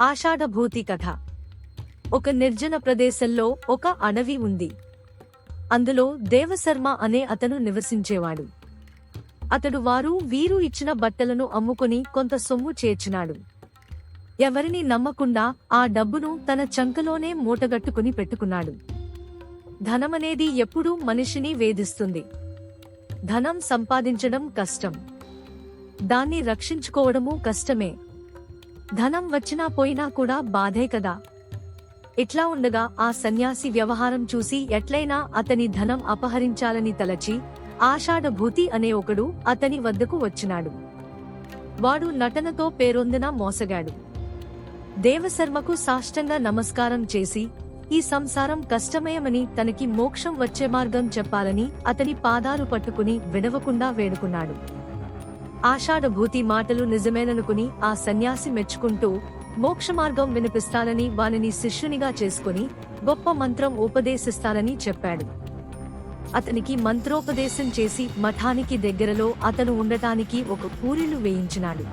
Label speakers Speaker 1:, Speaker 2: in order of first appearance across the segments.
Speaker 1: ఆషాఢభూతి కథ. ఒక నిర్జన ప్రదేశంలో ఒక అడవి ఉంది. అందులో దేవశర్మ అనే అతను నివసించేవాడు. అతడు వారు వీరు ఇచ్చిన బట్టలను అమ్ముకుని కొంత సొమ్ము చేర్చినాడు. ఎవరిని నమ్మకుండా ఆ డబ్బును తన చంకలోనే మూటగట్టుకుని పెట్టుకున్నాడు. ధనమనేది ఎప్పుడూ మనిషిని వేధిస్తుంది. ధనం సంపాదించడం కష్టం. దాన్ని రక్షించుకోవడము కష్టమే. ధనం వచ్చినా పోయినా కూడా బాధే కదా. ఇట్లా ఉండగా ఆ సన్యాసి వ్యవహారం చూసి ఎట్లయినా అతని ధనం అపహరించాలని తలచి ఆషాఢభూతి అనే ఒకడు అతని వద్దకు వచ్చినాడు. వాడు నటనతో పేరొందిన మోసగాడు. దేవశర్మకు సాష్టంగా నమస్కారం చేసి ఈ సంసారం కష్టమయమని తనకి మోక్షం వచ్చే మార్గం చెప్పాలని అతని పాదాలు పట్టుకుని విడవకుండా వేడుకున్నాడు. ఆషాఢభూతి మాటలు నిజమేననుకుని ఆ సన్యాసి మెచ్చుకుంటూ మోక్షమార్గం వినిపిస్తానని వానిని శిష్యునిగా చేసుకుని గొప్ప మంత్రం ఉపదేశిస్తానని చెప్పాడు. అతనికి మంత్రోపదేశం చేసి మఠానికి దగ్గరలో అతను ఉండటానికి ఒక పూరిలు వేయించినాడు.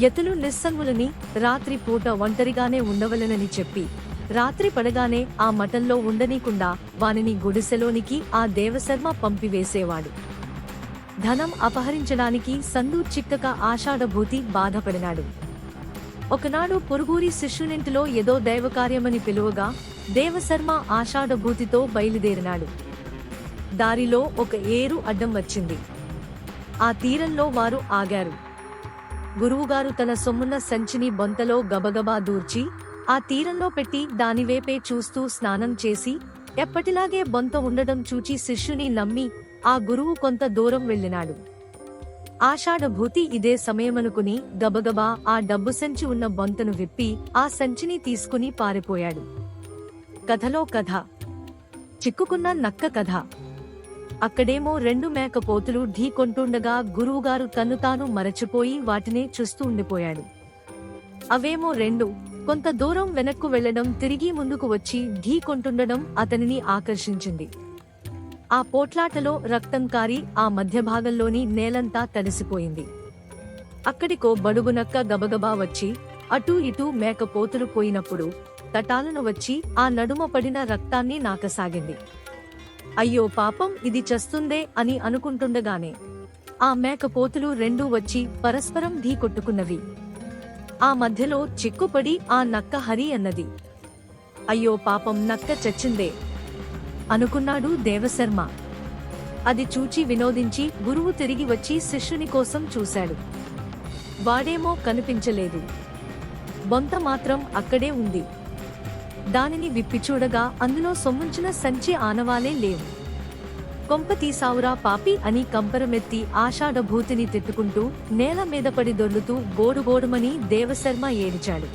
Speaker 1: యతులు నిస్సంగులని రాత్రి పూట ఒంటరిగానే ఉండవలెనని చెప్పి రాత్రి పడగానే ఆ మఠంలో ఉండనీకుండా వానిని గుడిసెలోనికి ఆ దేవశర్మ పంపివేసేవాడు. ధనం అపహరించడానికి సందు చిక్కక ఆషాఢభూతి బాధపడినాడు. ఒకనాడు పొరుగురి శిష్యునింటిలో ఏదో దైవకార్యమని పిలువగా దేవశర్మ ఆషాఢభూతితో బయలుదేరినాడు. దారిలో ఒక ఏరు అడ్డం వచ్చింది. ఆ తీరంలో వారు ఆగారు. గురువుగారు తన సొమ్మున్న సంచిని బొంతలో గబగబా దూర్చి ఆ తీరంలో పెట్టి దానివేపే చూస్తూ స్నానం చేసి ఎప్పటిలాగే బొంత ఉండడం చూచి శిష్యుని నమ్మి ఆ గురువు కొంత దూరం వెళ్ళినాడు. ఆషాఢభూతి ఇదే సమయమనుకుని గబగబా ఆ డబ్బు సంచి ఉన్న బొంతను విప్పి ఆ సంచిని తీసుకుని పారిపోయాడు. కథలో కథ. చిక్కుకున్న నక్క కథ. అక్కడేమో రెండు మేకపోతులు ఢీకొంటుండగా గురువుగారు తన్ను తాను మరచిపోయి వాటినే చూస్తూ ఉండిపోయాడు. అవేమో రెండు కొంత దూరం వెనక్కు వెళ్ళడం తిరిగి ముందుకు వచ్చి ఢీ కొంటుండడం అతనిని ఆకర్షించింది. ఆ పోట్లాటలో రక్తం కారి ఆ మధ్య భాగంలోని నేలంతా తడిసిపోయింది. అక్కడికో బడుగునక్క గబగబా వచ్చి అటూ ఇటూ మేకపోతులు పోయినప్పుడు తటాలను వచ్చి ఆ నడుమ పడిన రక్తాన్ని నాకసాగింది. అయ్యో పాపం ఇది చస్తుందే అని అనుకుంటుండగానే ఆ మేకపోతులు రెండూ వచ్చి పరస్పరం ఢీ కొట్టుకున్నవి. ఆ మధ్యలో చిక్కుపడి ఆ నక్క హరి అన్నది. అయ్యో పాపం నక్క చచ్చిందే అనుకున్నాడు దేవశర్మ. అది చూచి వినోదించి గురువు తిరిగి వచ్చి శిష్యుని కోసం చూశాడు. వాడేమో కనిపించలేదు. బొంత మాత్రం అక్కడే ఉంది. దానిని విప్పి చూడగా అందులో సొమ్ముంచిన సంచి ఆనవాలే లేవు. కొంప తీసావురా పాపి అని కంపరమెత్తి ఆషాఢభూతిని తిట్టుకుంటూ నేల మీద పడి దొర్లుతూ గోడుగోడుమని దేవశర్మ ఏడిచాడు.